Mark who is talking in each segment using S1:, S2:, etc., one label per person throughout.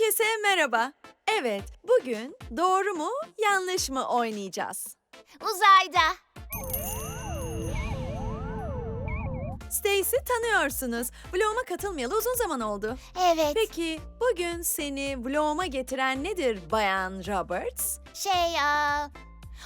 S1: Herkese merhaba. Evet, bugün doğru mu, yanlış mı oynayacağız.
S2: Uzayda.
S1: Stacy tanıyorsunuz. Vloguma katılmayalı uzun zaman oldu.
S2: Evet.
S1: Peki, bugün seni vloguma getiren nedir Bayan Roberts?
S2: Şey, aa,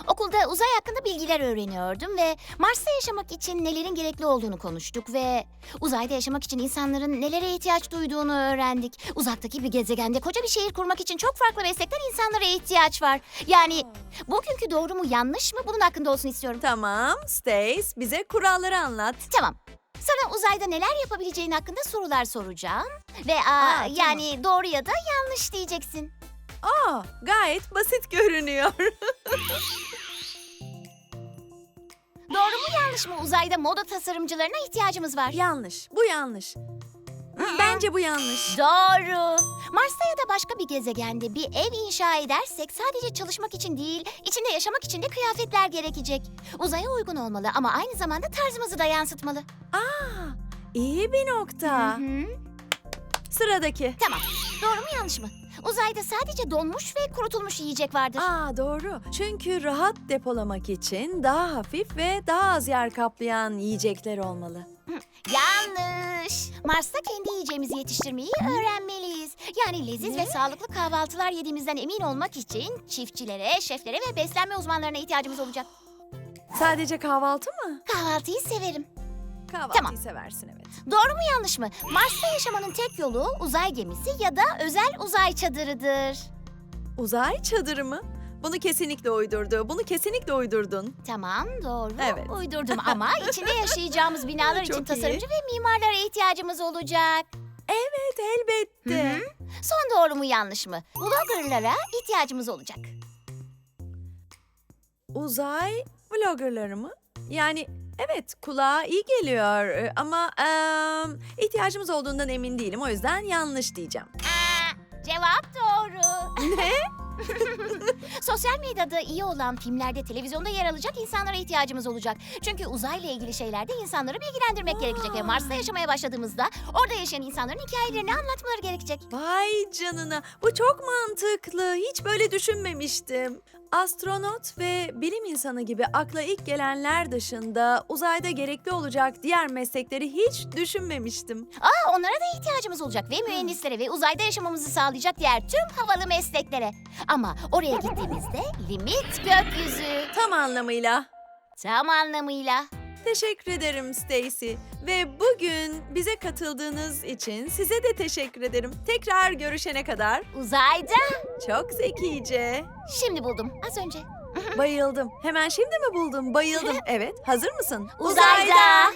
S2: okulda uzay hakkında bilgiler öğreniyordum ve Mars'ta yaşamak için nelerin gerekli olduğunu konuştuk ve uzayda yaşamak için insanların nelere ihtiyaç duyduğunu öğrendik. Uzaktaki bir gezegende koca bir şehir kurmak için çok farklı meslekten insanlara ihtiyaç var. Yani bugünkü doğru mu yanlış mı bunun hakkında olsun istiyorum.
S1: Tamam, Stace bize kuralları anlat.
S2: Tamam. Sana uzayda neler yapabileceğin hakkında sorular soracağım. Ve aa,
S1: Aa,
S2: yani doğru ya da yanlış diyeceksin.
S1: Aa, gayet basit görünüyor.
S2: Doğru mu yanlış mı uzayda moda tasarımcılarına ihtiyacımız var?
S1: yanlış, bu yanlış. Bence bu yanlış.
S2: Doğru. Mars'ta ya da başka bir gezegende bir ev inşa edersek sadece çalışmak için değil, içinde yaşamak için de kıyafetler gerekecek. Uzaya uygun olmalı ama aynı zamanda tarzımızı da yansıtmalı.
S1: Aa, iyi bir nokta.
S2: Hı.
S1: Sıradaki.
S2: Tamam. Doğru mu yanlış mı? Uzayda sadece donmuş ve kurutulmuş yiyecek vardır.
S1: Aa doğru. Çünkü rahat depolamak için daha hafif ve daha az yer kaplayan yiyecekler olmalı.
S2: Yanlış. Mars'ta kendi yiyeceğimizi yetiştirmeyi öğrenmeliyiz. Yani leziz ve sağlıklı kahvaltılar yediğimizden emin olmak için çiftçilere, şeflere ve beslenme uzmanlarına ihtiyacımız olacak.
S1: Sadece kahvaltı mı?
S2: Kahvaltıyı severim.
S1: Kahvaltıyı
S2: Tamam.
S1: seversin evet.
S2: Doğru mu yanlış mı? Mars'ta yaşamanın tek yolu uzay gemisi ya da özel uzay çadırıdır.
S1: Uzay çadırı mı? Bunu kesinlikle uydurdu. Bunu kesinlikle uydurdun.
S2: Tamam doğru
S1: Evet.
S2: uydurdum ama içinde yaşayacağımız binalar için
S1: Çok iyi.
S2: tasarımcı ve mimarlara ihtiyacımız olacak.
S1: Evet elbette.
S2: Hı. Son doğru mu yanlış mı? Bloggerlara ihtiyacımız olacak.
S1: Uzay vloggerları mı? Yani evet kulağa iyi geliyor ama eee, ihtiyacımız olduğundan emin değilim. O yüzden yanlış diyeceğim.
S2: Aa, cevap doğru.
S1: Ne?
S2: Sosyal medyada iyi olan filmlerde, televizyonda yer alacak insanlara ihtiyacımız olacak. Çünkü uzayla ilgili şeylerde insanları bilgilendirmek gerekecek ve Mars'ta yaşamaya başladığımızda orada yaşayan insanların hikayelerini anlatmaları gerekecek.
S1: Vay canına. Bu çok mantıklı. Hiç böyle düşünmemiştim. Astronot ve bilim insanı gibi akla ilk gelenler dışında uzayda gerekli olacak diğer meslekleri hiç düşünmemiştim.
S2: Aa, onlara da ihtiyacımız olacak ve mühendislere ve uzayda yaşamamızı sağlayacak diğer tüm havalı mesleklere. Ama oraya gittiğimizde limit gökyüzü.
S1: Tam anlamıyla.
S2: Tam anlamıyla.
S1: Teşekkür ederim Stacy ve bugün bize katıldığınız için size de teşekkür ederim. Tekrar görüşene kadar
S2: Uzayda.
S1: çok zekice.
S2: Şimdi buldum az önce.
S1: Bayıldım. Hemen şimdi mi buldum? Bayıldım. Evet. Hazır mısın?
S2: Uzayda.